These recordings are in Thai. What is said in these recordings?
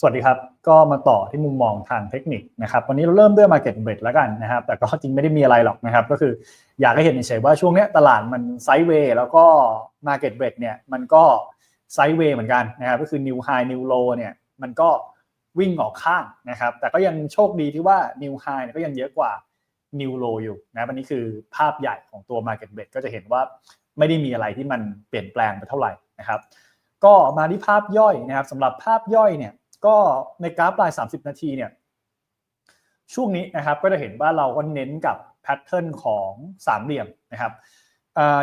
สวัสดีครับ ก็มาต่อที่มุมมองทางเทคนิคนะครับ วันนี้เราเริ่มด้วย Market b r e a k แล้วกันนะครับ แต่ก็จริงไม่ได้มีอะไรหรอกนะครับ ก็คืออยากให้เห็นเฉยๆว่าช่วงนี้ตลาดมันไซด์เวย์แล้วก็ Market b r e a k เนี่ยมันก็ไซด์เวย์เหมือนกันนะครับ ก็คือ New High New Low เนี่ยมันก็วิ่งออกข้างนะครับ แต่ก็ยังโชคดีที่ว่า New High ก็ยังเยอะกว่า New Low อยู่นะวันนี้คือภาพใหญ่ของตัว Market b r e a k ก็จะเห็นว่าไม่ได้มีอะไรที่มันเปลี่ยนแปลงไปเท่าไหร่นะครับ ก็มาที่ภาพย่อยนะครับสำหรับภาพย่อยเนี่ย ก็ในกราฟราย 30 นาทีเนี่ยช่วงนี้นะครับก็จะเห็นว่าเราก็เน้นกับแพทเทิร์นของสามเหลี่ยมนะครับ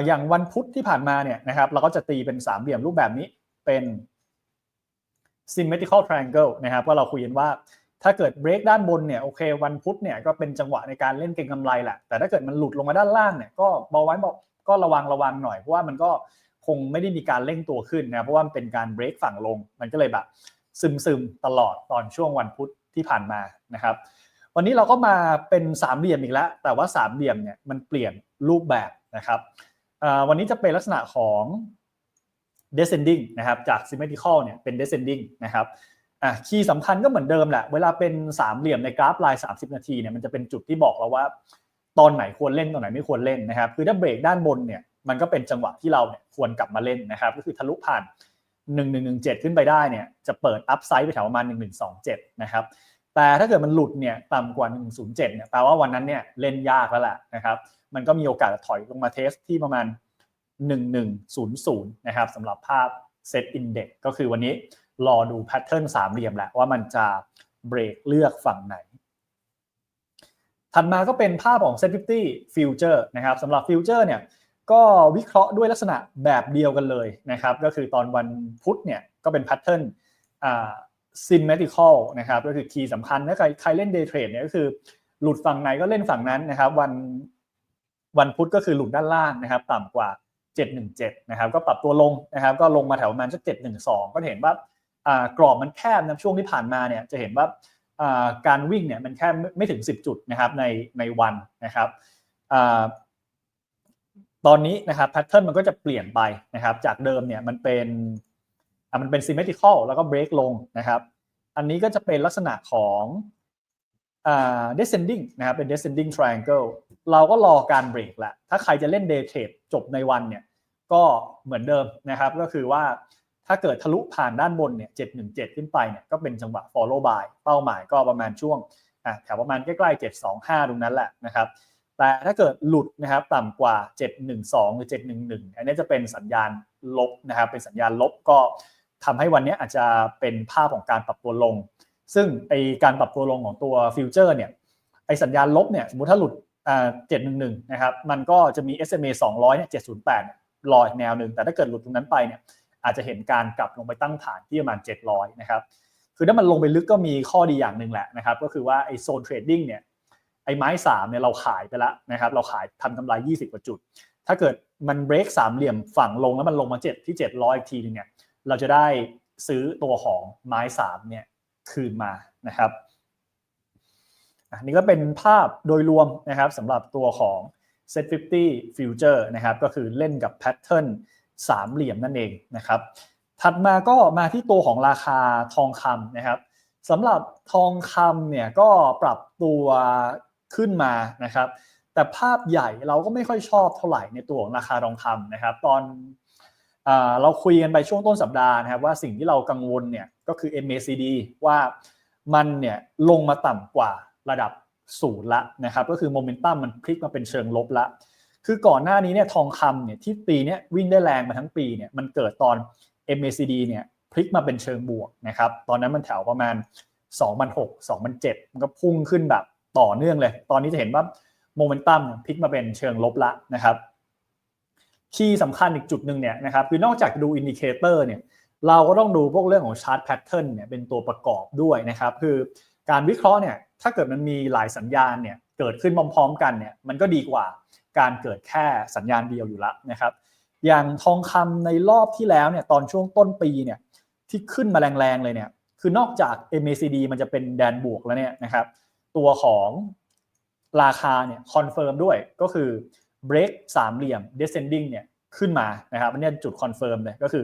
อย่างวันพุธที่ผ่านมาเนี่ยนะครับเราก็จะตีเป็นสามเหลี่ยมรูปแบบนี้เป็น symmetrical triangle นะครับว่าเราคุยกันว่าถ้าเกิด break ด้านบนเนี่ยโอเควันพุธเนี่ยก็เป็นจังหวะในการเล่นเก็งกำไรแหละแต่ถ้าเกิดมันหลุดลงมาด้านล่างเนี่ยก็เบาไว้บอกก็ระวังระวังหน่อยเพราะว่ามันก็คงไม่ได้มีการเร่งตัวขึ้นนะเพราะว่ามันเป็นการ break ฝั่งลงมันก็เลยแบบ ซึมซึมตลอดตอนช่วงวันพุธที่ผ่านมานะครับ วันนี้เราก็มาเป็นสามเหลี่ยมอีกแล้ว แต่ว่าสามเหลี่ยมเนี่ยมันเปลี่ยนรูปแบบนะครับวันนี้จะเป็นลักษณะของ descending นะครับจาก symmetrical เนี่ยเป็น descending นะครับคีย์สำคัญก็เหมือนเดิมแหละ เวลาเป็นสามเหลี่ยมในกราฟลาย 30 นาทีเนี่ยมันจะเป็นจุดที่บอกเราว่า ตอนไหนควรเล่นตอนไหนไม่ควรเล่นนะครับ คือถ้าเบรกด้านบนเนี่ยมันก็เป็นจังหวะที่เราเนี่ยควรกลับมาเล่นนะครับ ก็คือทะลุผ่าน 1117 ขึ้นไปได้เนี่ยจะเปิดอัพไซด์ไปแถวประมาณ1127 นะครับแต่ถ้าเกิดมันหลุดเนี่ยต่ำกว่า 107 เนี่ยแปลว่าวันนั้นเนี่ยเล่นยากแล้วแหละนะครับมันก็มีโอกาสถอยลงมาเทสที่ประมาณ 1100 นะครับสำหรับภาพเซตอินเด็กก็คือวันนี้รอดูแพทเทิร์นสามเหลี่ยมแหละว่ามันจะเบรกเลือกฝั่งไหน ถัดมาก็เป็นภาพของ Set 50 Future นะครับสำหรับ Future เนี่ย ก็วิเคราะห์ด้วยลักษณะแบบเดียวกันเลยนะครับ ก็คือตอนวันพุธเนี่ยก็เป็นแพทเทิร์นอ่า symmetrical นะครับก็คือคีย์สำคัญถ้าใครใครเล่น day trade เนี่ยก็คือหลุดฝั่งไหนก็เล่นฝั่งนั้นนะครับ วันวันพุธก็คือหลุดด้านล่างนะครับ ต่ำกว่า 717 นะครับ ก็ปรับตัวลงนะครับ ก็ลงมาแถวประมาณสัก712 ก็เห็นว่ากรอบมันแคบนะช่วงที่ผ่านมาเนี่ยจะเห็นว่าการวิ่งเนี่ยมันแค่ไม่ถึง 10 จุดนะครับในในวันนะครับ ตอนนี้นะครับแพทเทิร์นมันก็จะเปลี่ยนไปนะครับจากเดิมเนี่ยมันเป็นมันเป็น symmetrical แล้วก็ break ลงนะครับ อันนี้ก็จะเป็นลักษณะของอ่า descending นะครับเป็น descending triangle เราก็รอการเบรกแหละถ้าใครจะเล่น day trade จบในวันเนี่ยก็เหมือนเดิมนะครับก็คือว่าถ้าเกิดทะลุผ่านด้านบนเนี่ย717 ขึ้นไปเนี่ยก็เป็นจังหวะ follow by เป้าหมายก็ประมาณช่วงแถวประมาณใกล้ๆ725 ตรงนั้นแหละนะครับ แต่ถ้าเกิดหลุดนะครับต่ำกว่า 712 หรือ 711 อันนี้จะเป็นสัญญาณลบนะครับเป็นสัญญาณลบก็ทำให้วันนี้อาจจะเป็นภาพของการปรับตัวลง ซึ่งไอการปรับตัวลงของตัวฟิวเจอร์เนี่ยไอสัญญาณลบเนี่ยสมมติถ้าหลุดอ่า711นะครับมันก็จะมี SMA 200เนี่ย708รออีกแนวหนึ่งแต่ถ้าเกิดหลุดตรงนั้นไปเนี่ยอาจจะเห็นการกลับลงไปตั้งฐานที่ประมาณ 700 นะครับคือถ้ามันลงไปลึกก็มีข้อดีอย่างหนึ่งแหละนะครับ ก็คือว่าไอโซนเทรดดิ้งเนี่ย ไอ้ไม้สามเนี่ยเราขายไปแล้วนะครับเราขายทำกำไร 20 กว่าจุด ถ้าเกิดมันเบรกสามเหลี่ยมฝั่งลงแล้วมันลงมาเจ็ดที่ 700 อีกทีนึงเนี่ยเราจะได้ซื้อตัวของไม้สามเนี่ยคืนมานะครับอันนี้ก็เป็นภาพโดยรวมนะครับสำหรับตัวของ Set 50 Future นะครับก็คือเล่นกับแพทเทิร์นสามเหลี่ยมนั่นเองนะครับถัดมาก็มาที่ตัวของราคาทองคำนะครับสำหรับทองคำเนี่ยก็ปรับตัว ขึ้นมานะครับแต่ภาพใหญ่เราก็ไม่ค่อยชอบเท่าไหร่ในตัวของราคาทองคำนะครับ ตอนเราคุยกันไปช่วงต้นสัปดาห์นะครับว่าสิ่งที่เรากังวลเนี่ยก็คือ MACD ว่ามันเนี่ยลงมาต่ำกว่าระดับศูนย์ละนะครับก็คือโมเมนตัมมันพลิกมาเป็นเชิงลบละ คือก่อนหน้านี้เนี่ยทองคำเนี่ยที่ปีนี้วิ่งได้แรงมาทั้งปีเนี่ยมันเกิดตอน MACD เนี่ยพลิกมาเป็นเชิงบวกนะครับตอนนั้นมันแถวประมาณ2006 2007มันก็พุ่งขึ้นแบบ ต่อเนื่องเลย ตอนนี้จะเห็นว่าโมเมนตัมพลิกมาเป็นเชิงลบละนะครับคีย์สำคัญอีกจุดหนึ่งเนี่ยนะครับคือนอกจากดูอินดิเคเตอร์เนี่ยเราก็ต้องดูพวกเรื่องของชาร์ตแพทเทิร์นเนี่ยเป็นตัวประกอบด้วยนะครับ คือการวิเคราะห์เนี่ยถ้าเกิดมันมีหลายสัญญาณเนี่ยเกิดขึ้นพร้อมๆกันเนี่ยมันก็ดีกว่าการเกิดแค่สัญญาณเดียวอยู่ละนะครับ อย่างทองคำในรอบที่แล้วเนี่ยตอนช่วงต้นปีเนี่ยที่ขึ้นมาแรงๆเลยเนี่ยคือนอกจาก MACD มันจะเป็นแดนบวกแล้วเนี่ยนะครับ ตัวของราคาเนี่ยคอนเฟิร์มด้วยก็คือ break สามเหลี่ยม descending เนี่ยขึ้นมานะครับอันนี้จุดคอนเฟิร์มเลยก็คือ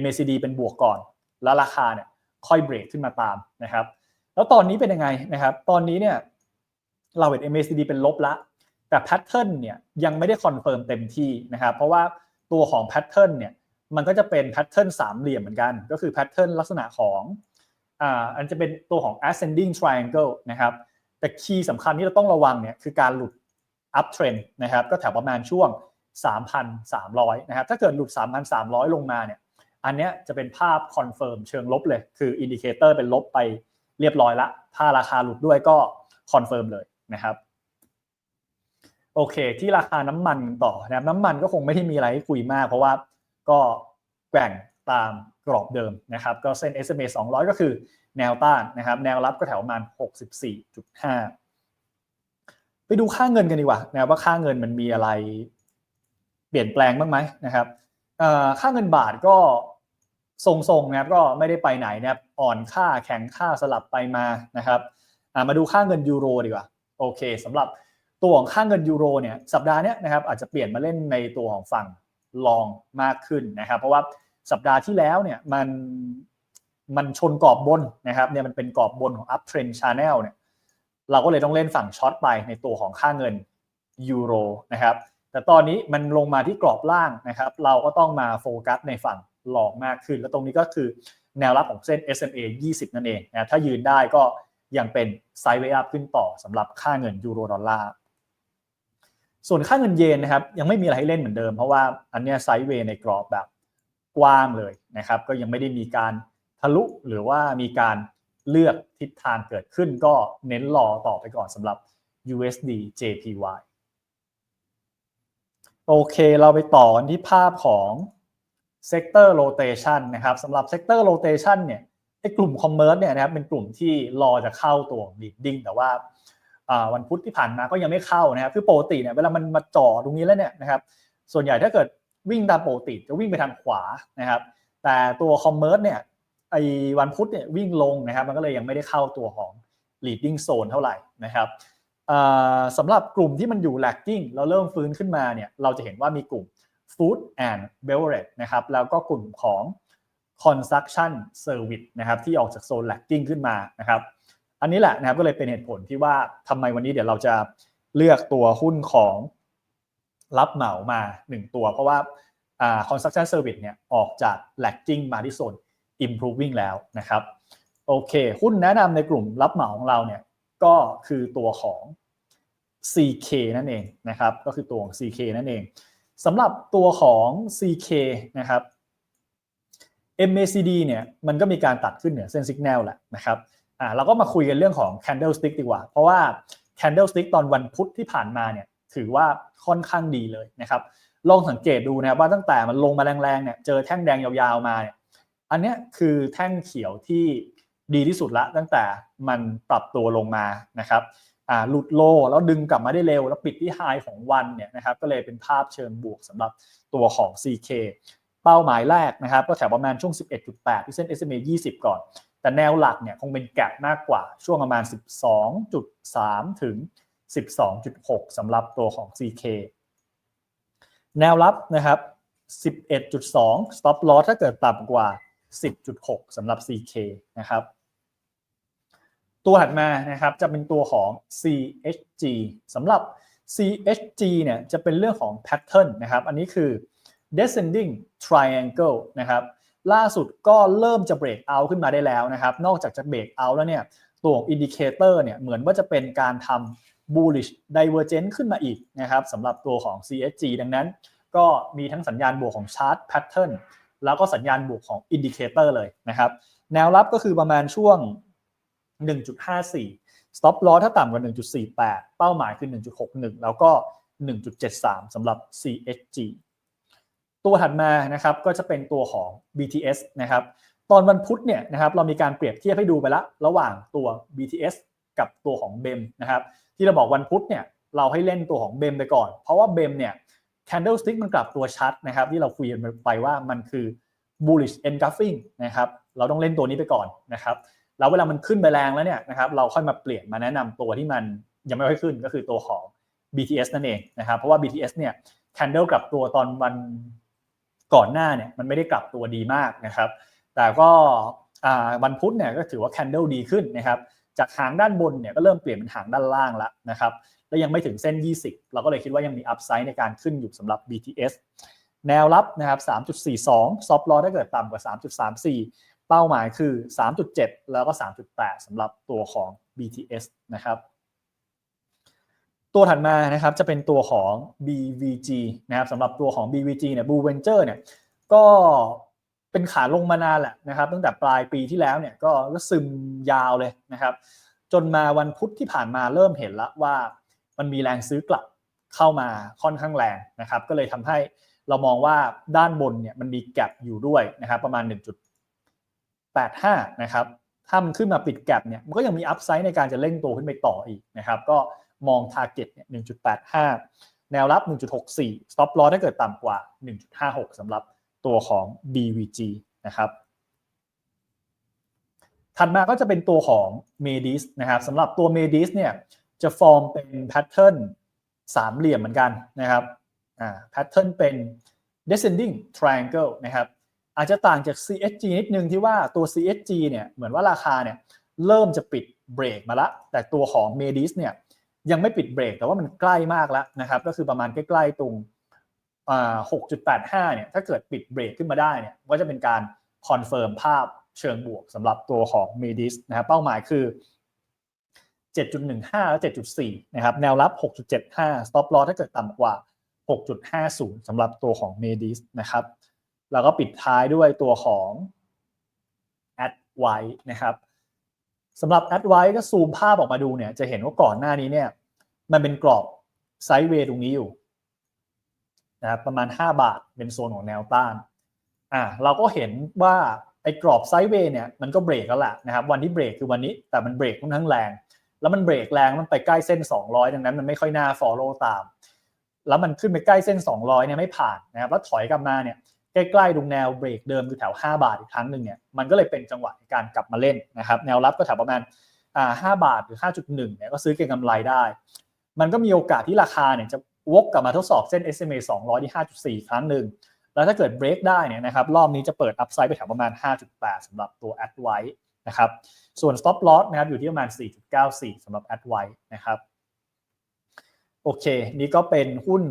MACD เป็นบวกก่อน แล้วราคาเนี่ยค่อยเบรกขึ้นมาตามนะครับ แล้วตอนนี้เป็นยังไงนะครับ ตอนนี้เนี่ยเราเห็น MACD เป็นลบละ แต่แพทเทิร์นเนี่ยยังไม่ได้คอนเฟิร์มเต็มที่นะครับ เพราะว่าตัวของแพทเทิร์นเนี่ยมันก็จะเป็นแพทเทิร์นสามเหลี่ยมเหมือนกัน ก็คือแพทเทิร์นลักษณะของอ่าอันจะเป็นตัวของ ascending triangle นะครับ แต่คีย์สำคัญที่เราต้องระวังเนี่ยคือการหลุด up trend นะครับก็แถวประมาณช่วง 3,300 นะครับถ้าเกิดหลุด 3,300 ลงมาเนี่ยอันเนี้ยจะเป็นภาพคอนเฟิร์มเชิงลบเลย คืออินดิเคเตอร์เป็นลบไปเรียบร้อยละ ถ้าราคาหลุดด้วยก็คอนเฟิร์มเลยนะครับโอเค ที่ราคาน้ำมันต่อนะครับน้ำมันก็คงไม่ได้มีอะไรให้คุยมาก เพราะว่าก็แกว่งตามกรอบเดิมนะครับ ก็เส้น SMA 200 ก็คือ แนวต้านนะครับ แนวรับก็แถวประมาณ 64.5 ไปดูค่าเงินกันดีกว่านะว่าค่าเงินมันมีอะไรเปลี่ยนแปลงบ้างไหมนะครับค่าเงินบาทก็ทรงๆนะครับก็ไม่ได้ไปไหนนะครับอ่อนค่าแข็งค่าสลับไปมานะครับมาดูค่าเงินยูโรดีกว่าโอเคสำหรับตัวของค่าเงินยูโรเนี่ยสัปดาห์นี้นะครับอาจจะเปลี่ยนมาเล่นในตัวของฝั่งลองมากขึ้นนะครับ เพราะว่าสัปดาห์ที่แล้วเนี่ยมัน มันชนกรอบบนนะครับเนี่ยมันเป็นกรอบบนของ up trend channel เนี่ยเราก็เลยต้องเล่นฝั่งช็อตไปในตัวของค่าเงินยูโรนะครับแต่ตอนนี้มันลงมาที่กรอบล่างนะครับ เราก็ต้องมาโฟกัสในฝั่งหลอกมากขึ้น แล้วตรงนี้ก็คือแนวรับของเส้น SMA 20 นั่นเองนะถ้ายืนได้ก็ยังเป็นไซด์เวย์อัพขึ้นต่อสำหรับค่าเงินยูโรดอลลาร์ส่วนค่าเงินเยนนะครับยังไม่มีอะไรให้เล่นเหมือนเดิม เพราะว่าอันนี้ไซด์เวย์ในกรอบแบบกว้างเลยนะครับ ก็ยังไม่ได้มีการ ทะลุหรือว่ามีการเลือกทิศทางเกิดขึ้นก็เน้นรอต่อไปก่อนสำหรับ USD JPY โอเค เราไปต่อกันที่ภาพของ sector rotation นะครับสำหรับ sector rotation เนี่ยไอ้กลุ่ม commerce เนี่ยนะครับเป็นกลุ่มที่รอจะเข้าตัว leading แต่ว่าวันพุธที่ผ่านมาก็ยังไม่เข้านะครับคือปกติเนี่ยเวลามันมาจ่อตรงนี้แล้วเนี่ยนะครับส่วนใหญ่ถ้าเกิดวิ่งตามปกติจะวิ่งไปทางขวานะครับแต่ตัว commerce เนี่ย ไอ้วันพุธเนี่ยวิ่งลงนะครับ มันก็เลยยังไม่ได้เข้าตัวของ leading zone เท่าไหร่นะครับสำหรับกลุ่มที่มันอยู่ lagging เราเริ่มฟื้นขึ้นมาเนี่ยเราจะเห็นว่ามีกลุ่ม food and beverage นะครับแล้วก็กลุ่มของ construction service นะครับที่ออกจากโซน lagging ขึ้นมานะครับอันนี้แหละนะครับก็เลยเป็นเหตุผลที่ว่าทำไมวันนี้เดี๋ยวเราจะเลือกตัวหุ้นของรับเหมามา 1 ตัว เพราะว่า construction service เนี่ยออกจาก lagging มาที่โซน improving แล้วนะครับโอเค หุ้นแนะนำในกลุ่มรับเหมาของเราเนี่ยก็คือตัวของ CK นั่นเองนะครับก็คือตัวของ CK นั่นเองสำหรับตัวของ CK นะครับ MACD เนี่ยมันก็มีการตัดขึ้นเหนือเส้นสัญญาณแหละนะครับอ่าเราก็มาคุยกันเรื่องของ candlestick ดีกว่า เพราะว่า candlestick ตอนวันพุธที่ผ่านมาเนี่ยถือว่าค่อนข้างดีเลยนะครับลองสังเกตดูนะครับว่าตั้งแต่มันลงมาแรงๆเนี่ยเจอแท่งแดงยาวๆมาเนี่ย อันนี้คือแท่งเขียวที่ดีที่สุดละตั้งแต่มันปรับตัวลงมานะครับหลุดโลแล้วดึงกลับมาได้เร็ว แล้วปิดที่ไฮของวันเนี่ยนะครับก็เลยเป็นภาพเชิงบวกสำหรับตัวของ CK เป้าหมายแรกนะครับ ก็แถวประมาณช่วง 11.8 ที่เส้น SMA 20 ก่อน แต่แนวหลักเนี่ยคงเป็นแกลบมากกว่าช่วงประมาณ 12.3 ถึง 12.6 สำหรับตัวของ CK แนวรับนะครับ 11.2 stop loss ถ้าเกิดต่ำกว่า 10.6สำหรับ CK นะครับตัวถัดมานะครับจะเป็นตัวของ CHG สำหรับ CHG เนี่ยจะเป็นเรื่องของ pattern นะครับอันนี้คือ descending triangle นะครับล่าสุดก็เริ่มจะ break out ขึ้นมาได้แล้วนะครับนอกจากจะ break out แล้วเนี่ยตัวของ indicator เนี่ยเหมือนว่าจะเป็นการทำ bullish divergence ขึ้นมาอีกนะครับสำหรับตัวของ CHG ดังนั้น ก็มีทั้งสัญญาณบวกของ chart pattern แล้วก็สัญญาณบวกของ indicator เลยนะครับแนวรับก็คือประมาณช่วง 1.54 stop loss ถ้าต่ำกว่า 1.48 เป้าหมายคือ 1.61 แล้วก็ 1.73 สำหรับ CHG ตัวถัดมานะครับก็จะเป็นตัวของ BTS นะครับตอนวันพุธเนี่ยนะครับเรามีการเปรียบเทียบให้ดูไปแล้วระหว่างตัว BTS กับตัวของ BEM นะครับที่เราบอกวันพุธเนี่ยเราให้เล่นตัวของ BEM ไปก่อน เพราะว่า BEM เนี่ย candlestick มันกลับตัวชัดนะครับ ที่เราคุยกันไปว่ามันคือ bullish engulfing นะครับเราต้องเล่นตัวนี้ไปก่อนนะครับแล้วเวลามันขึ้นไปแรงแล้วเนี่ยนะครับเราค่อยมาเปลี่ยนมาแนะนำตัวที่มันยังไม่ค่อยขึ้นก็คือตัวของ BTS นั่นเองนะครับเพราะว่า BTS เนี่ย candle กลับตัวตอนวันก่อนหน้าเนี่ยมันไม่ได้กลับตัวดีมากนะครับ แต่ก็วันพุธเนี่ยก็ถือว่า candle ดีขึ้นนะครับจากหางด้านบนเนี่ยก็เริ่มเปลี่ยนเป็นหางด้านล่างแล้วนะครับ และยังไม่ถึงเส้น 20 เราก็เลยคิดว่ายังมีอัพไซด์ในการขึ้นอยู่สำหรับ BTS แนวรับนะครับ 3.42 ซอฟต์ลอถ้าเกิดต่ำกว่า 3.34 เป้าหมายคือ 3.7 แล้วก็ 3.8 สำหรับตัวของ BTS นะครับ ตัวถัดมานะครับจะเป็นตัวของ BVG นะครับสำหรับตัวของ BVG เนี่ย Blue Venture เนี่ยก็เป็นขาลงมานานแหละนะครับ ตั้งแต่ปลายปีที่แล้วเนี่ยก็ก็ซึมยาวเลยนะครับ จนมาวันพุธที่ผ่านมาเริ่มเห็นแล้วว่า มันมีแรงซื้อกลับเข้ามาค่อนข้างแรงนะครับ ก็เลยทำให้เรามองว่าด้านบนเนี่ยมันมีแกลบอยู่ด้วยนะครับประมาณ 1.85 นะครับถ้ามันขึ้นมาปิดแกลบเนี่ยมันก็ยังมีอัพไซด์ในการจะเร่งตัวขึ้นไปต่ออีกนะครับก็มอง Target เนี่ย 1.85 แนวรับ 1.64 Stop Loss ถ้าเกิดต่ำกว่า 1.56สำหรับตัวของ BVG นะครับถัดมาก็จะเป็นตัวของ Medis นะครับสำหรับตัว Medis เนี่ย จะฟอร์มเป็นแพทเทิร์นสามเหลี่ยมเหมือนกันนะครับอ่าแพทเทิร์นเป็น descending triangle นะครับอาจจะต่างจาก CSG นิดนึงที่ว่าตัว CSG เนี่ยเหมือนว่าราคาเนี่ยเริ่มจะปิดเบรกมาละ แต่ตัวของ Medis เนี่ยยังไม่ปิดเบรก แต่ว่ามันใกล้มากแล้วนะครับก็คือประมาณใกล้ๆตรงอ่า6.85เนี่ยถ้าเกิดปิดเบรกขึ้นมาได้เนี่ยก็จะเป็นการคอนเฟิร์มภาพเชิงบวกสำหรับตัวของ Medis นะครับเป้าหมายคือ 7.15 และ 7.4 นะครับ แนวรับ 6.75 stop loss ถ้าเกิดต่ำกว่า 6.50 สำหรับตัวของ Medis นะครับ แล้วก็ปิดท้ายด้วยตัวของ Ad w i นะครับสำหรับ Ad w i ก็ซูมภาพออกมาดูเนี่ย จะเห็นว่าก่อนหน้านี้เนี่ย มันเป็นกรอบไซด์เวย์ตรงนี้อยู่นะครับประมาณ 5 บาทเป็นโซนของแนวต้านอ่าเราก็เห็นว่าไอ้กรอบไซด์เวย์เนี่ยมันก็เบรกแล้วแหละนะครับวันที่เบรกคือวันนี้แต่มันเบรกค่อนข้างแรง แล้วมันเบรกแรงมันไปใกล้เส้น 200 ดังนั้นมันไม่ค่อยน่า follow ตาม แล้วมันขึ้นไปใกล้เส้น 200เนี่ยไม่ผ่านนะครับแล้วถอยกลับมาเนี่ยใกล้ๆตรงแนวเบรกเดิมคือแถว 5 บาทอีกครั้งหนึ่งเนี่ยมันก็เลยเป็นจังหวะในการกลับมาเล่นนะครับแนวรับก็แถวประมาณ5บาทหรือ 5.1เนี่ยก็ซื้อเก็งกำไรได้ มันก็มีโอกาสที่ราคาเนี่ยจะวกกลับมาทดสอบเส้น SMA 200 ที่ 5.4 ครั้งหนึ่งแล้วถ้าเกิดเบรกได้เนี่ยนะครับรอบนี้จะเปิดอัพไซด์ไปแถวประมาณ 5.8สำหรับตัว a d w i นะครับส่วน stop loss นะครับอยู่ที่ประมาณ 4.94สำหรับ a d w i นะครับโอเค นี่ก็เป็นหุ้น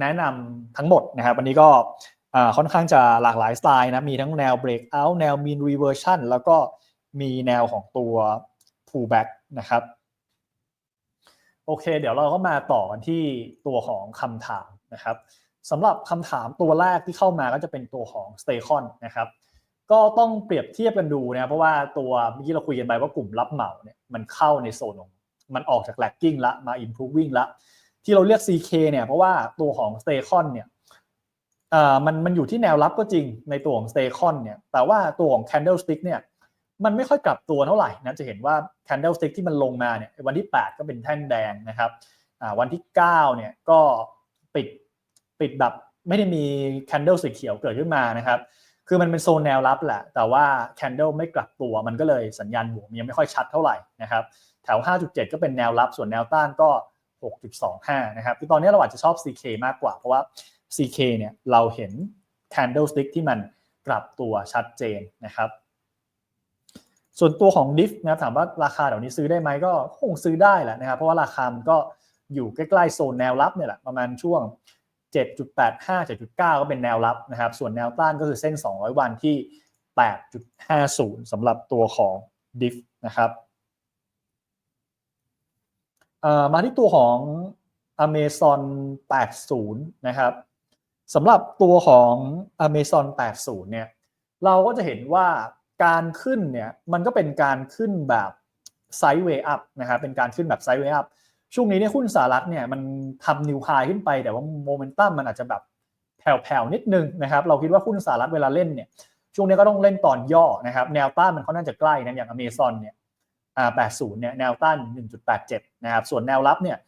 แนะนำทั้งหมดนะครับวันนี้ก็ค่อนข้างจะหลากหลายสไตล์นะมีทั้งแนว breakout แนว mean reversion แล้วก็มีแนวของตัว pullback นะครับโอเค เดี๋ยวเราก็มาต่อกันที่ตัวของคำถามนะครับสำหรับคำถามตัวแรกที่เข้ามาก็จะเป็นตัวของ s t a c o n นะครับ ก็ต้องเปรียบเทียบกันดูนะเพราะว่าตัวเมื่อกี้เราคุยกันไปว่ากลุ่มรับเหมาเนี่ยมันเข้าในโซนของมันออกจาก lagging ละมา improving ละที่เราเรียก CK เนี่ยเพราะว่าตัวของ s t a y c o n เนี่ยอ่ามันมันอยู่ที่แนวรับก็จริงในตัวของ s t a y c o n เนี่ยแต่ว่าตัวของ candlestick เนี่ยมันไม่ค่อยกลับตัวเท่าไหร่นะจะเห็นว่า candlestick ที่มันลงมาเนี่ยวันที่ 8 ก็เป็นแท่งแดงนะครับอ่าวันที่ 9 เนี่ยก็ปิดปิดแบบไม่ได้มี candle สีเขียวเกิดขึ้นมานะครับ คือมันเป็นโซนแนวรับแหละ แต่ว่า candle ไม่กลับตัว มันก็เลยสัญญาณบวกยังไม่ค่อยชัดเท่าไหร่นะครับ แถว 5.7 ก็เป็นแนวรับ ส่วนแนวต้านก็ 6.25 นะครับ คือตอนนี้เราอาจจะชอบ CK มากกว่า เพราะว่า CK เนี่ยเราเห็น candlestick ที่มันกลับตัวชัดเจนนะครับ ส่วนตัวของ diff นะถามว่าราคาเดี๋ยวนี้ซื้อได้ไหมก็คงซื้อได้แหละนะครับ เพราะว่าราคามันก็อยู่ใกล้ๆโซนแนวรับเนี่ยแหละประมาณช่วง 7.85 7.9 ก็เป็นแนวรับนะครับ ส่วนแนวต้านก็คือเส้น 200 วันที่ 8.50 สำหรับตัวของ d i f นะครับมาที่ตัวของ Amazon 80 นะครับสำหรับตัวของ Amazon 80 เนี่ย เราก็จะเห็นว่าการขึ้นเนี่ย มันก็เป็นการขึ้นแบบไซด์เวย์อัพนะครับ เป็นการขึ้นแบบไซด์เวย์อัพ ช่วงนี้เนี่ยหุ้นสหรัฐเนี่ยมันทำนิวไฮขึ้นไป แต่ว่าโมเมนตัมมันอาจจะแบบแผ่วๆนิดนึงนะครับ เราคิดว่าหุ้นสหรัฐเวลาเล่นเนี่ยช่วงนี้ก็ต้องเล่นตอนย่อนะครับ แนวต้านมันค่อนข้างจะใกล้นะอย่างอเมซอนเนี่ยอ่า80 เนี่ยแนวต้าน 1.87 นะครับ ส่วนแนวรับเนี่ย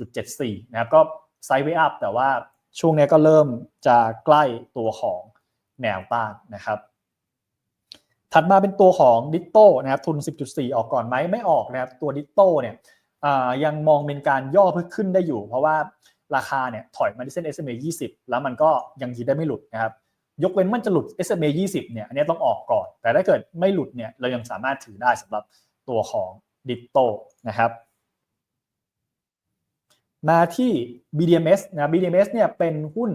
1.74 นะครับ ก็ไซด์เวอัพแต่ว่าช่วงนี้ก็เริ่มจะใกล้ตัวของแนวต้านนะครับ ถัดมาเป็นตัวของดิโต้นะครับ ทุน 10.4 ออกก่อนไหมไม่ออกนะครับ ตัวดิโต้เนี่ย ยังมองเป็นการย่อเพื่อขึ้นได้อยู่ เพราะว่าราคาเนี่ยถอยมาที่เส้น SMA 20 แล้วมันก็ยังยืนได้ไม่หลุดนะครับยกเว้นมันจะหลุด SMA 20 เนี่ยอันนี้ต้องออกก่อน แต่ถ้าเกิดไม่หลุดเนี่ยเรายังสามารถถือได้สำหรับตัวของดิโตนะครับ มาที่ BDMs นะ BDMs เนี่ยเป็นหุ้น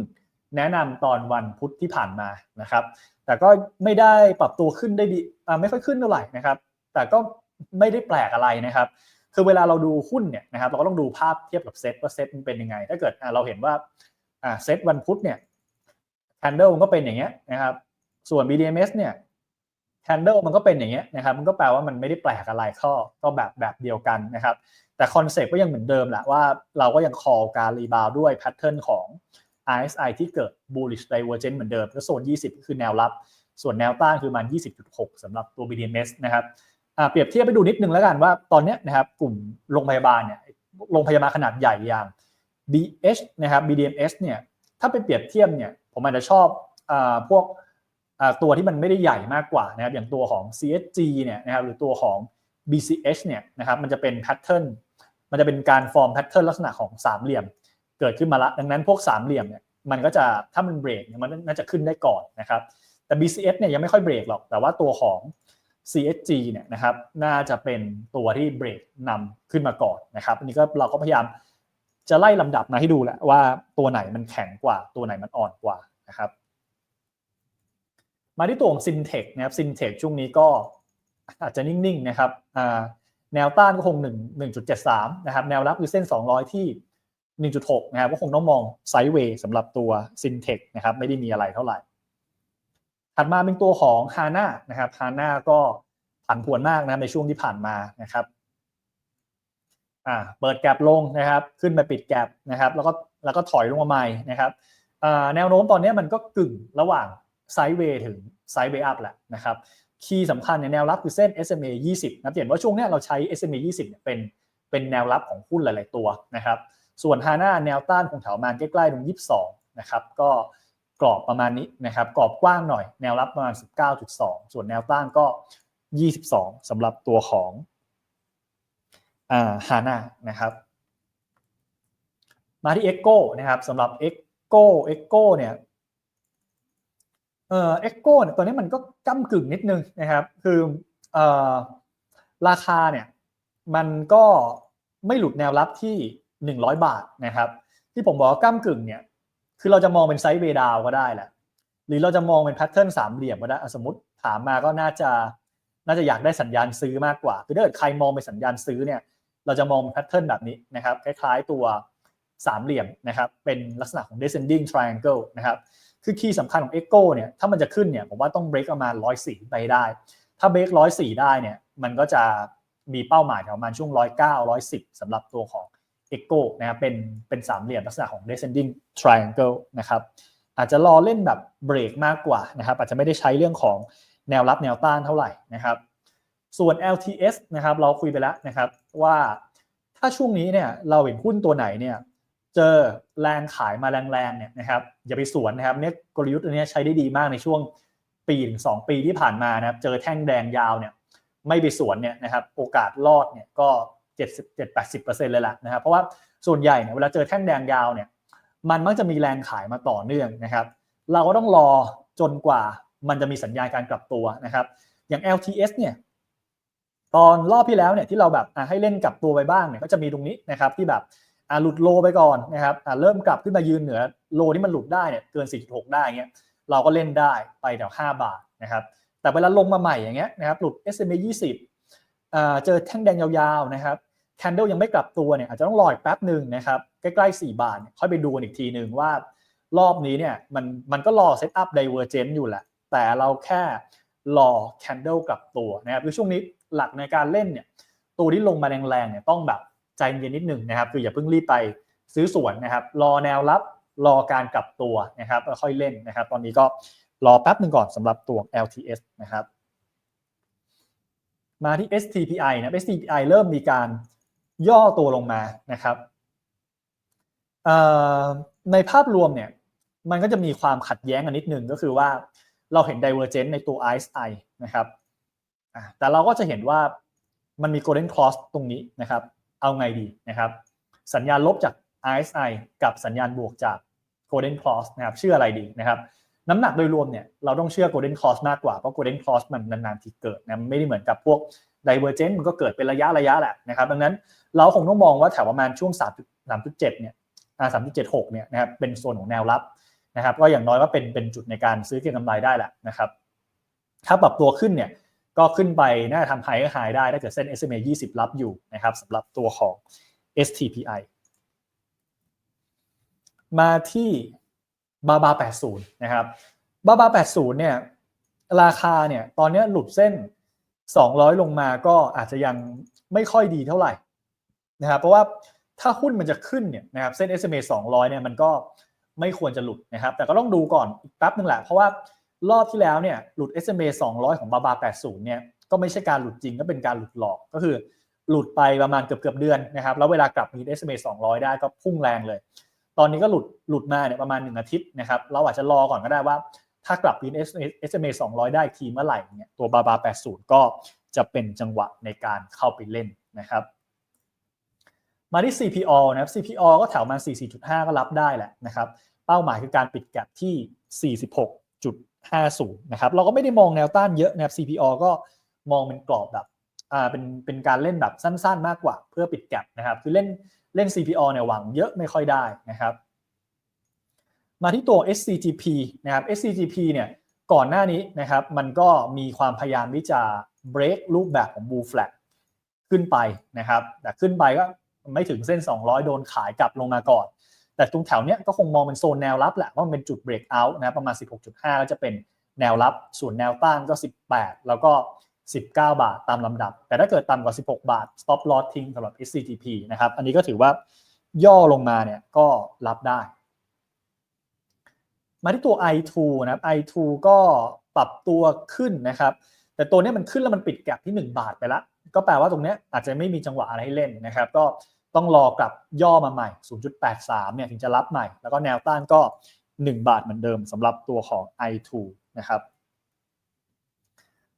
แนะนำตอนวันพุธที่ผ่านมานะครับ แต่ก็ไม่ได้ปรับตัวขึ้นได้ดีไม่ค่อยขึ้นเท่าไหร่นะครับ แต่ก็ไม่ได้แปลกอะไรนะครับ คือเวลาเราดูหุ้นเนี่ยนะครับเราก็ต้องดูภาพเทียบกับเซตว่าเซตมันเป็นยังไง ถ้าเกิดเราเห็นว่าเซตวันพุธเนี่ย candle มันก็เป็นอย่างเงี้ยนะครับส่วน BDMs เนี่ย candle มันก็เป็นอย่างเงี้ยนะครับมันก็แปลว่ามันไม่ได้แปลกอะไรข้อก็แบบแบบเดียวกันนะครับแต่คอนเซ็ปต์ก็ยังเหมือนเดิมแหละว่าเราก็ยัง call การรีบาวด้วยแพทเทิร์นของ RSI ที่เกิด bullish divergence เหมือนเดิมก็โซน 20คือแนวรับ ส่วนแนวต้านคือมัน 20.6สำหรับตัว BDMs นะครับ เปรียบเทียบไปดูนิดนึงแล้วกันว่าตอนนี้นะครับกลุ่มโรงพยาบาลเนี่ยโรงพยาบาลขนาดใหญ่อย่าง BH นะครับ BDMs เนี่ยถ้าไปเปรียบเทียบเนี่ยผมอาจจะชอบอพวกตัวที่มันไม่ได้ใหญ่มากกว่านะครับอย่างตัวของ CSG เนี่ยนะครับหรือตัวของ BCH เนี่ยนะครับมันจะเป็นแพทเทิร์นมันจะเป็นการฟอร์มแพทเทิร์นลักษณะของสามเหลี่ยม เกิดขึ้นมาละดังนั้นพวกสามเหลี่ยมเนี่ยมันก็จะถ้ามันเบรกมันน่าจะขึ้นได้ก่อนนะครับแต่ BCH เนี่ยยังไม่ค่อยเบรกหรอกแต่ว่าตัวของ CSG เนี่ยนะครับน่าจะเป็นตัวที่เบรกนำขึ้นมาก่อนนะครับอันนี้ก็เราก็พยายามจะไล่ลำดับมาให้ดูแหละว่าตัวไหนมันแข็งกว่า ตัวไหนมันอ่อนกว่านะครับ มาที่ตัวของ Syntech นะครับ Syntech ช่วงนี้ก็อาจจะนิ่งๆนะครับแนวต้านก็คง 1 1.73นะครับแนวรับคือเส้น 200 ที่ 1.6นะครับก็คงต้องมองไซด์เวย์สำหรับตัว Syntech นะครับไม่ได้มีอะไรเท่าไหร่ ถัดมาเป็นตัวของ HANA นะครับ HANA ก็ผันผวนมากนะในช่วงที่ผ่านมานะครับอ่าเปิดแกลบลงนะครับ ขึ้นไปปิดแกลบนะครับ แล้วก็แล้วก็ถอยลงมาใหม่นะครับอ่าแนวโน้มตอนนี้มันก็กึ่งระหว่างไซด์เวย์ถึงไซด์เวย์อัพแหละนะครับคีย์สำคัญในแนวรับคือเส้น SMA 20นะเห็นว่าช่วงนี้เราใช้ SMA 20เนี่ยเป็นเป็นแนวรับของหุ้นหลาย ๆ ตัวนะครับ ส่วน HANA แนวต้านของแถวมาใกล้ ๆ ตรง 22 นะครับ ก็ กรอบประมาณนี้นะครับกรอบกว้างหน่อยแนวรับประมาณ 19.2 ส่วนแนวต้านก็ 22สำหรับตัวของอ่า HANA นะครับมาที่ Echo นะครับสำหรับ Echo Echo เนี่ยเอ่อ Echo เนี่ยตัวนี้มันก็ก้ากึ่งนิดนึงนะครับคือเอ่อราคาเนี่ยมันก็ไม่หลุดแนวรับที่ 100 บาทนะครับที่ผมบอกว่าก้ากึ่งเนี่ย คือเราจะมองเป็นไซด์เวดาวก็ได้แหละ หรือเราจะมองเป็นแพทเทิร์นสามเหลี่ยมก็ได้ สมมติถามมาก็น่าจะน่าจะอยากได้สัญญาณซื้อมากกว่า คือถ้าเกิดใครมองเป็นสัญญาณซื้อเนี่ย เราจะมองแพทเทิร์นแบบนี้นะครับ คล้ายๆตัวสามเหลี่ยมนะครับ เป็นลักษณะของ descending triangle นะครับ คือคีย์สำคัญของ Echo เนี่ย ถ้ามันจะขึ้นเนี่ย ผมว่าต้อง break ประมาณ104ไปได้ ถ้า break 104 ได้เนี่ย มันก็จะมีเป้าหมายแถวประมาณช่วง109 110สำหรับตัวของ Echo นะครับเป็นเป็นสามเหลี่ยมลักษณะของ descending triangle นะครับอาจจะรอเล่นแบบเบรกมากกว่านะครับอาจจะไม่ได้ใช้เรื่องของแนวรับแนวต้านเท่าไหร่นะครับ ส่วน LTS นะครับเราคุยไปแล้วนะครับว่าถ้าช่วงนี้เนี่ยเราเห็นหุ้นตัวไหนเนี่ยเจอแรงขายมาแรงๆเนี่ยนะครับอย่าไปสวนนะครับเนี่ยกลยุทธ์อันนี้ใช้ได้ดีมากในช่วงปีถึงสปีที่ผ่านมานะครับเจอแท่งแดงยาวเนี่ยไม่ไปสวนเนี่ยนะครับโอกาสรอดเนี่ยก็ 77-80%เลยแหละนะครับเพราะว่าส่วนใหญ่เนี่ยเวลาเจอแท่งแดงยาวเนี่ยมันมักจะมีแรงขายมาต่อเนื่องนะครับ เราก็ต้องรอจนกว่ามันจะมีสัญญาณการกลับตัวนะครับ อย่าง LTS เนี่ยตอนรอบที่แล้วเนี่ยที่เราแบบให้เล่นกลับตัวไปบ้างเนี่ยก็จะมีตรงนี้นะครับที่แบบหลุดโลไปก่อนนะครับเริ่มกลับขึ้นมายืนเหนือโลที่มันหลุดได้เนี่ยเกิน 4.6 ได้เงี้ยเราก็เล่นได้ไปแถว5บาทนะครับแต่เวลาลงมาใหม่อย่างเงี้ยนะครับหลุด SMA 20เจอแท่งแดงยาวๆนะครับ แคนเดลยังไม่กลับตัวเนี่ยอาจจะต้องรออีกแป๊บหนึ่งนะครับใกล้ๆ 4 บาทค่อยไปดูอีกทีหนึ่งว่ารอบนี้เนี่ยมันมันก็รอเซตอัพไดเวอร์เจนต์อยู่แหละ แต่เราแค่รอแคนเดลกลับตัวนะครับคือช่วงนี้หลักในการเล่นเนี่ยตัวที่ลงมาแรงๆเนี่ยต้องแบบใจเย็นนิดหนึ่งนะครับคืออย่าเพิ่งรีบไปซื้อส่วนนะครับ รอแนวรับรอการกลับตัวนะครับแล้วค่อยเล่นนะครับ ตอนนี้ก็รอแป๊บหนึ่งก่อนสำหรับตัว LTS นะครับ มาที่ STPI นะ STPI เริ่มมีการ ย่อตัวลงมานะครับในภาพรวมเนี่ยมันก็จะมีความขัดแย้งกันนิดนึงก็คือว่าเราเห็น divergence ในตัว RSI นะครับแต่เราก็จะเห็นว่ามันมี golden cross ตรงนี้นะครับ เอาไงดีนะครับ สัญญาณลบจาก RSI กับสัญญาณบวกจาก golden cross นะครับเชื่ออะไรดีนะครับ น้ำหนักโดยรวมเนี่ยเราต้องเชื่อ golden cross มากกว่าเพราะ golden cross มันนานๆทีเกิดนะไม่ได้เหมือนกับพวก divergent มันก็เกิดเป็นระยะระยะแหละนะครับดังนั้นเราคงต้องมองว่าแถวประมาณช่วง 3 3.7เนี่ยอ่า3.76เนี่ยนะครับเป็นโซนของแนวรับนะครับก็อย่างน้อยก็เป็นเป็นจุดในการซื้อเก็งกำไรได้แหละนะครับถ้าปรับตัวขึ้นเนี่ยก็ขึ้นไปน่าจะทำไฮก็ไฮได้ถ้าเกิดเส้น SMA 20 รับอยู่นะครับสำหรับตัวของ STPI มาที่บาบา80 นะครับบาบา80 เนี่ยราคาเนี่ยตอนนี้หลุดเส้น 200 ลงมาก็อาจจะยังไม่ค่อยดีเท่าไหร่นะครับเพราะว่าถ้าหุ้นมันจะขึ้นเนี่ยนะครับเส้น SMA 200 เนี่ยมันก็ไม่ควรจะหลุดนะครับ แต่ก็ต้องดูก่อนอีกแป๊บนึงแหละ เพราะว่ารอบที่แล้วเนี่ยหลุด SMA 200 ของบาบา80 เนี่ยก็ไม่ใช่การหลุดจริงก็เป็นการหลุดหลอกก็คือหลุดไปประมาณเกือบเกือบเดือนนะครับ แล้วเวลากลับมี SMA 200 ได้ก็พุ่งแรงเลย ตอนนี้ก็หลุดหลุดมาเนี่ยประมาณ 1 อาทิตย์นะครับ เราอาจจะรอก่อนก็ได้ว่า ถ้ากลับปีน SMA 200 ได้ทีเมื่อไหร่เนี่ยตัวบาบา80 ก็จะเป็นจังหวะในการเข้าไปเล่นนะครับมาที่ CPO นะครับ CPO ก็แถวมา 44.5 ก็รับได้แหละนะครับ เป้าหมายคือการปิดแก็บที่ 46.50 นะครับ เราก็ไม่ได้มองแนวต้านเยอะนะครับ CPO ก็มองเป็นกรอบแบบอ่าเป็นเป็นการเล่นแบบสั้นๆ มากกว่าเพื่อปิดแก็บนะครับ คือเล่นเล่น CPO เนี่ยหวังเยอะไม่ค่อยได้นะครับ มาที่ตัว SCGP นะครับ SCGP เนี่ยก่อนหน้านี้นะครับมันก็มีความพยายามที่จะ break รูปแบบของ bull flag ขึ้นไปนะครับแต่ขึ้นไปก็ไม่ถึงเส้น 200 โดนขายกลับลงมาก่อน แต่ตรงแถวเนี้ยก็คงมองเป็นโซนแนวรับแหละว่ามันเป็นจุด break out นะครับประมาณ 16.5 ก็จะเป็นแนวรับ ส่วนแนวต้านก็ 18 แล้วก็ 19 บาทตามลำดับ แต่ถ้าเกิดต่ำกว่า 16 บาท stop loss ทิ้งสำหรับ SCGP นะครับอันนี้ก็ถือว่าย่อลงมาเนี่ยก็รับได้ มาที่ตัว i2 นะครับ i2 ก็ปรับตัวขึ้นนะครับ แต่ตัวนี้มันขึ้นแล้วมันปิดแก็บที่ 1 บาทไปแล้วก็แปลว่าตรงนี้อาจจะไม่มีจังหวะอะไรให้เล่นนะครับ ก็ต้องรอกลับย่อมาใหม่ 0.83 เนี่ยถึงจะรับใหม่ แล้วก็แนวต้านก็ 1 บาทเหมือนเดิมสำหรับตัวของ i2 นะครับ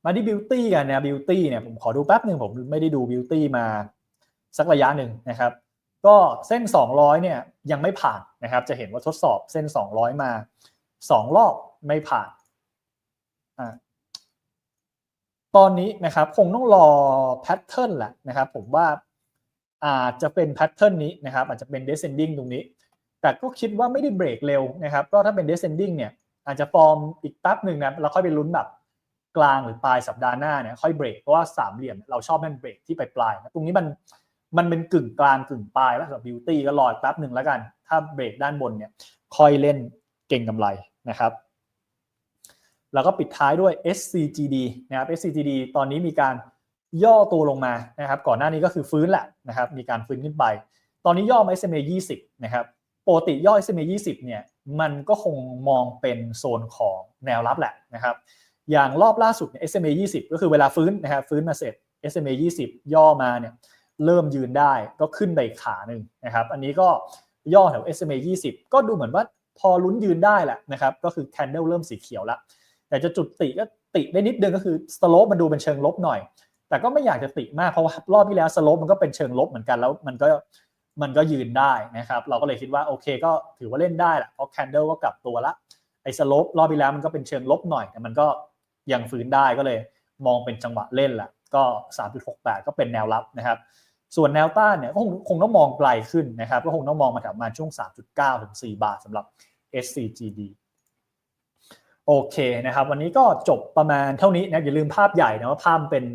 มาที่ beauty กันนะ beauty เนี่ยผมขอดูแป๊บหนึ่งผมไม่ได้ดู beauty มาสักระยะหนึ่งนะครับ ก็เส้น 200 เนี่ยยังไม่ผ่านนะครับ จะเห็นว่าทดสอบเส้น 200 มา 2รอบไม่ผ่านอตอนนี้นะครับคงต้องรอแพทเทิร์นแหละนะครับ ผมว่าอาจจะเป็นแพทเทิร์นนี้นะครับอาจจะเป็น descending ตรงนี้ แต่ก็คิดว่าไม่ได้เบรกเร็วนะครับ ก็ถ้าเป็น descending เนี่ยอาจจะฟอร์มอีกแป๊บหนึ่งนะแล้วค่อยไปลุ้นแบบกลางหรือปลายสัปดาห์หน้าเนี่ยค่อยเบรกเพราะว่าสามเหลี่ยมเราชอบให้มันเบรกที่ปลายปลายนะตรงนี้มันมันเป็นกึ่งกลางกึ่งปลายแล้วสำหรับบิวตี้ก็รอแป๊บหนึ่งแล้วกัน ถ้าเบรกด้านบนเนี่ยค่อยเล่นเก่งกำไร นะครับ แล้วก็ปิดท้ายด้วย SCGD นะครับ SCGD ตอนนี้มีการย่อตัวลงมานะครับ ก่อนหน้านี้ก็คือฟื้นแหละนะครับ มีการฟื้นขึ้นไป ตอนนี้ย่อมา SMA 20 นะครับปกติย่อ SMA 20 เนี่ย มันก็คงมองเป็นโซนของแนวรับแหละนะครับ อย่างรอบล่าสุดเนี่ย SMA 20 ก็คือเวลาฟื้นนะครับฟื้นมาเสร็จ SMA 20 ย่อมาเนี่ยเริ่มยืนได้ก็ขึ้นไปขาหนึ่งนะครับ อันนี้ก็ย่อแถว SMA 20 ก็ดูเหมือนว่า พอลุ้นยืนได้แหละนะครับก็คือแคนเดลเริ่มสีเขียวแล้วแต่จะจุดติก็ติได้นิดนึงก็คือสโลปมันดูเป็นเชิงลบหน่อย แต่ก็ไม่อยากจะติมากเพราะว่ารอบที่แล้วสโลปมันก็เป็นเชิงลบเหมือนกันแล้วมันก็มันก็ยืนได้นะครับ เราก็เลยคิดว่าโอเคก็ถือว่าเล่นได้แหละเพราะแคนเดลก็กลับตัวละไอ้สโลปรอบที่แล้วมันก็เป็นเชิงลบหน่อย แต่มันก็ยังฟื้นได้ก็เลยมองเป็นจังหวะเล่นแหละก็ 3.68 ก็เป็นแนวรับนะครับ ส่วนแนวต้านเนี่ยก็คงคงต้องมองไกลขึ้นนะครับ ก็คงต้องมองมาแถวมาช่วง 3.9 ถึง 4 บาทสำหรับ SCGD โอเคนะครับ วันนี้ก็จบประมาณเท่านี้นะอย่าลืมภาพใหญ่นะว่าภาพเป็น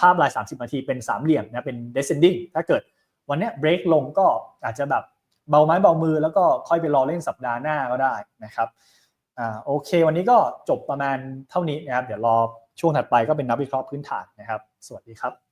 ภาพลาย 30 นาทีเป็นสามเหลี่ยมนะเป็น descending ถ้าเกิดวันนี้ break ลงก็อาจจะแบบเบาไม้เบามือแล้วก็ค่อยไปรอเล่นสัปดาห์หน้าก็ได้นะครับอ่าโอเค วันนี้ก็จบประมาณเท่านี้นะครับ เดี๋ยวรอช่วงถัดไปก็เป็นนักวิเคราะห์พื้นฐานนะครับ สวัสดีครับ